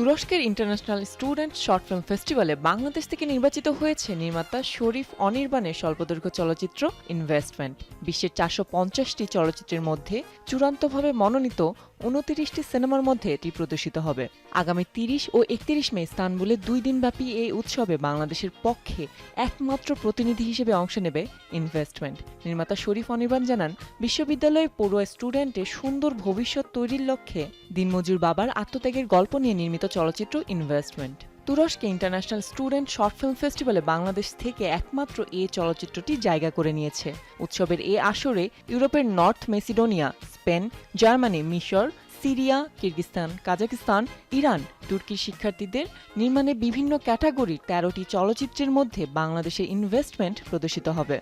তুরস্কের international student short film ফেস্টিভ্যালে বাংলাদেশ থেকে নির্বাচিত হয়েছে নির্মাতা শরীফ অনির্বাণের স্বল্পদৈর্ঘ্য চলচ্চিত্র ইনভেস্টমেন্ট বিশ্বের চারশো পঞ্চাশটি চলচ্চিত্রের মধ্যে চূড়ান্তভাবে মনোনীত উনতিরিশটি সিনেমার মধ্যে এটি প্রদর্শিত হবে। আগামী তিরিশ ও একত্রিশ মে ইস্তানবুলে দুই দিনব্যাপী এই উৎসবে বাংলাদেশের পক্ষে একমাত্র প্রতিনিধি হিসেবে অংশ নেবে ইনভেস্টমেন্ট নির্মাতা শরীফ অনির্বাণ জানান, বিশ্ববিদ্যালয়ে পড়ুয়া স্টুডেন্টের সুন্দর ভবিষ্যৎ তৈরির লক্ষ্যে দিনমজুর বাবার আত্মত্যাগের গল্প নিয়ে নির্মিত চলচ্চিত্র ইনভেস্টমেন্ট তুরস্কে ইন্টারন্যাশনাল স্টুডেন্ট শর্ট ফিল্ম ফেস্টিভ্যালে বাংলাদেশ থেকে একমাত্র এই চলচ্চিত্রটি জায়গা করে নিয়েছে। উৎসবের এ আসরে ইউরোপের নর্থ মেসিডোনিয়া, স্পেন, জার্মানি, মিশর, সিরিয়া, কিরগিস্তান কাজাকিস্তান ইরান, তুর্কি শিক্ষার্থীদের নির্মাণে বিভিন্ন ক্যাটাগরির তেরোটি চলচ্চিত্রের মধ্যে বাংলাদেশের ইনভেস্টমেন্ট প্রদর্শিত হবে।